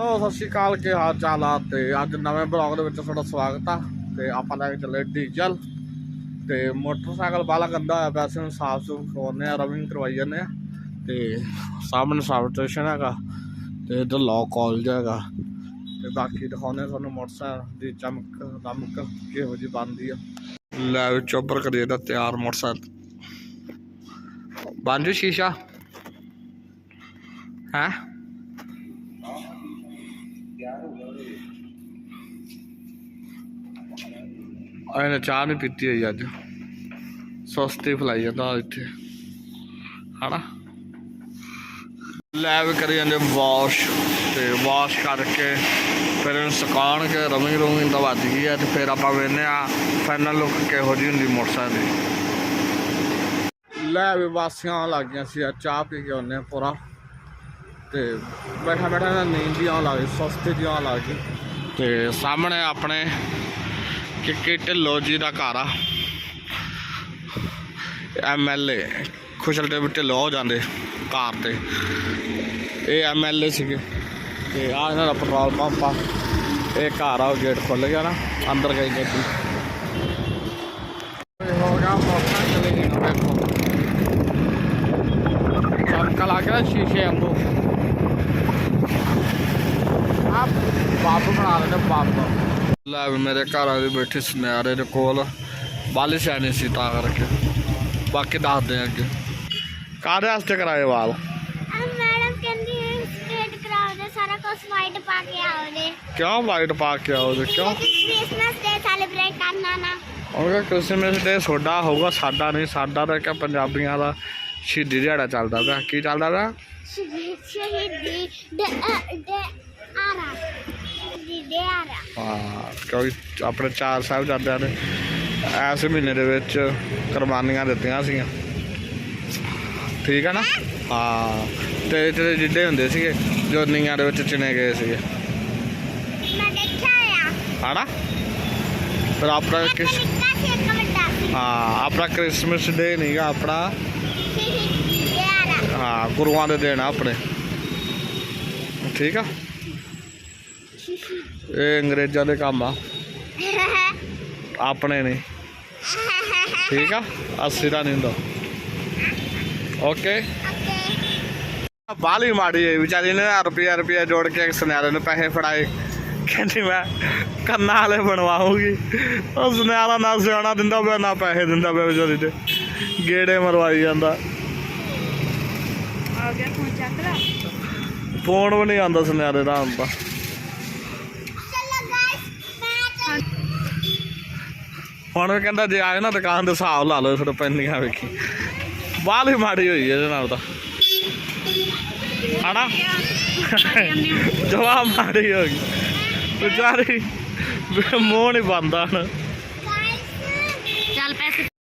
Hello ਸਤਿ ਸ਼੍ਰੀ ਅਕਾਲ, ਕੀ ਹਾਲ ਚਾਲ ਆ? ਤੇ ਅੱਜ ਨਵੇਂ ਬਲੌਗ ਦੇ ਵਿੱਚ ਤੁਹਾਡਾ ਸਵਾਗਤ ਆ। ਤੇ ਆਪਾਂ ਲੈ ਕੇ ਚੱਲੇ ਡੀਜ਼ਲ। ਤੇ ਮੋਟਰਸਾਈਕਲ ਬਾਲਾ ਗੰਦਾ ਹੋਇਆ ਪਿਆ ਸੀ ਸਾਫ਼ ਸੁਫ ਕਰਵਾਉਂਦੇ ਆ, ਰਵਿੰਗ ਕਰਵਾਈ ਜਾਂਦੇ ਆ। ਤੇ ਸਾਹਮਣੇ ਸਬ ਸਟੇਸ਼ਨ ਹੈਗਾ, ਤੇ ਇਧਰ ਲਾਅ ਕਾਲਜ ਹੈਗਾ। ਤੇ ਬਾਕੀ ਦਿਖਾਉਂਦੇ ਤੁਹਾਨੂੰ ਮੋਟਰਸਾਈਕਲ ਦੀ ਚਮਕ ਦਮਕ ਕਿਹੋ ਜਿਹੀ ਬਣਦੀ ਆ। ਲੈ ਚੋਪਰ ਕਰੀਏ ਦਾ ਤਿਆਰ ਮੋਟਰਸਾਈਕਲ। ਬੰਜੂ ਸ਼ੀਸ਼ਾ? ਹੈ? ਇਹਨੇ ਚਾਹ ਨਹੀਂ ਪੀਤੀ ਹੋਈ ਅੱਜ। ਸਸਤੀ ਫਲਾਈ ਜਾਂਦਾ ਇੱਥੇ। ਹਨਾ? ਲੈ ਵੀ ਕਰੀ ਜਾਂਦੇ ਵਾਸ਼, ਤੇ ਵਾਸ਼ ਕਰਕੇ ਫਿਰ ਇਹਨੂੰ ਸੁਕਾਉਣ ਕੇ ਰਮਿੰਗ ਰੂਮਿੰਗ ਤਾਂ ਵੱਜ ਗਈ ਹੈ ਤੇ ਫਿਰ ਆਪਾਂ ਵੇਖਦੇ ਆ ਫਾਈਨਲ ਲੁੱਕ ਕਿਹੋ ਜਿਹੀ ਹੁੰਦੀ ਮੋਟਰਸਾਈਕਲ ਦੀ। ਲੈ ਵੀ ਵਾਸੀਆਂ ਲੱਗ ਗਈਆਂ ਸੀ ਚਾਹ ਪੀ ਕੇ ਆਉਂਦੇ ਆ ਪੂਰਾ। ਤੇ ਬੈਠਾ ਬੈਠਾ ਨੀਂਦ ਹੀ ਆਉਣ ਲੱਗ ਗਈ, ਸਸਤੇ ਜੀ ਆਉਣ ਲੱਗ ਗਈ। ਤੇ ਸਾਹਮਣੇ ਆਪਣੇ ਕਿੱਕੀ ਢਿੱਲੋਂ ਜੀ ਦਾ ਘਰ ਆ। ਐਮਐਲਏ ਖੁਸ਼ਲ ਦੇ ਢਿੱਲੋਂ ਹੋ ਜਾਂਦੇ ਕਾਰ ਤੇ। ਇਹ ਐਮਐਲਏ ਸੀਗੇ। ਤੇ ਆ ਇਹਨਾਂ ਦਾ ਪੈਟਰੋਲ ਪੰਪ ਆ। ਇਹ ਘਰ ਆ, ਉਹ ਗੇਟ ਖੁੱਲ ਗਿਆ ਨਾ, ਅੰਦਰ ਗਈ ਗੱਡੀ। ਇਹ ਹੋ ਗਿਆ ਮੋਟਰ ਚਲੇ ਗਈ ਨਾ ਦੇਖੋ ਚਮਕਾ ਲਾ ਕੇ ਨਾ ਸ਼ੀਸ਼ੇ ਵਾਂਗੂ ਆ ਬਾਪ ਬਣਾ ਲੈਣੇ ਬਾਪ ਲੈ ਵੀ ਮੇਰੇ ਘਰ ਵਾਲੇ ਬੈਠੇ ਸੁਨਿਆਰੇ ਦੇ ਕੋਲ। ਬਾਲੇ ਸਿਆਣੇ ਸੀ ਤਾਂ ਕਰਕੇ। ਬਾਕੀ ਦੱਸਦੇ ਆ ਅੱਗੇ। ਕਾਹਦੇ ਵਾਸਤੇ ਕਰਾਏ ਵਾਲ? ਮੈਡਮ ਕਹਿੰਦੀ ਹੈ ਸਟੇਟ ਕਰਾਓ ਦੇ ਸਾਰਾ ਕੁਝ ਵਾਈਟ ਪਾ ਕੇ ਆਓ ਦੇ ਕਿਉਂ ਵਾਈਟ ਪਾ ਕੇ ਆਓਗੇ ਕਿਉਂ? ਕ੍ਰਿਸਮਸ ਡੇ ਸੈਲੀਬ੍ਰੇਟ ਕਰਨਾ ਨਾ। ਉਹਦਾ ਕ੍ਰਿਸਮਸ ਡੇ ਤੁਹਾਡਾ ਹੋਊਗਾ ਸਾਡਾ ਨਹੀਂ ਸਾਡਾ ਤਾਂ ਕਿ ਪੰਜਾਬੀਆਂ ਦਾ ਸ਼ਹੀਦੀ ਦਿਹਾੜਾ ਚੱਲਦਾ ਪਿਆ। ਕੀ ਚੱਲਦਾ ਪਿਆ? ਸ਼ਹੀਦੀ ਸ਼ਹੀਦੀ ਕਿਉਂਕਿ ਆਪਣੇ ਚਾਰ ਸਾਹਿਬਜ਼ਾਦਿਆਂ ਨੇ ਇਸ ਮਹੀਨੇ ਦੇ ਵਿੱਚ ਕੁਰਬਾਨੀਆਂ ਦਿੱਤੀਆਂ ਸੀਗੀਆਂ। ਠੀਕ ਹੈ ਨਾ? ਹਾਂ? ਤੇ ਜਿਹੜੇ ਜਿੱਡੇ ਹੁੰਦੇ ਸੀਗੇ ਜੋ ਨੀਆਂ ਦੇ ਵਿੱਚ ਚਿਣੇ ਗਏ ਸੀਗੇ। ਮੈਂ ਦੇਖਿਆ ਆ। ਹਨਾ? ਪਰ ਆਪਣਾ ਕਿਸ ਹਾਂ ਆਪਣਾ ਕ੍ਰਿਸਮਸ ਡੇ ਨਹੀਂਗਾ ਆਪਣਾ ਹਾਂ ਗੁਰੂਆਂ ਦੇ ਦਿਨ ਆਪਣੇ। ਠੀਕ ਆ? ਇਹ ਅੰਗਰੇਜ਼ਾਂ ਦੇ ਕੰਮ ਆ। ਆਪਣੇ ਨਹੀਂ ਠੀਕ ਆ? ਅਸੀਂ ਦਾ ਨਹੀਂ ਹੁੰਦਾ। ਓਕੇ। ਬਾਲੀ ਮਾੜੀ ਹੈ। ਵਿਚਾਰੀ ਨੇ ਰੁਪਿਆ ਰੁਪਿਆ ਜੋੜ ਕੇ ਇੱਕ ਸੁਨਿਆਰੇ ਨੂੰ ਪੈਸੇ ਫੜਾਏ। ਕਹਿੰਦੀ ਮੈਂ ਕੰਨਾਂ ਵਾਲੇ ਬਣਵਾਉਂਗੀ। ਉਹ ਸੁਨਿਆਰਾ ਨਾ ਸਿਆਣਾ ਦਿੰਦਾ ਪਿਆ ਨਾ ਪੈਸੇ ਦਿੰਦਾ ਪਿਆ ਵਿਚਾਰੀ ਤੇ। ਗੇੜੇ ਮਰਵਾਈ ਜਾਂਦਾ। ਆ ਗਿਆ ਫੋਨ ਚੱਕ ਲਾ। ਫੋਨ ਵੀ ਨਹੀਂ ਆਉਂਦਾ ਸੁਨਿਆਰੇ ਦਾ ਹੁਣ ਤਾਂ ਚਲੋ ਗਾਇਸ ਮੈਂ ਹੁਣ ਵੀ ਕਹਿੰਦਾ ਜੇ ਆਏ ਨਾ ਦੁਕਾਨ ਦੇ ਹਿਸਾਬ ਲਾ ਲਓ ਫਿਰ ਪੈਂਦੀਆਂ ਵੇਖੀ। ਬਾਲ ਹੀ ਮਾੜੀ ਹੋਈ ਇਹਦੇ ਨਾਲ ਤਾਂ। ਹਨਾ ਜਵਾਬ ਮਾੜੀ ਹੋ ਗਈ। ਵਿਚਾਰੀ ਮੋਹ ਨਹੀਂ ਬੰਦਾ ਹੁਣ। ਚੱਲ ਪੈਸੇ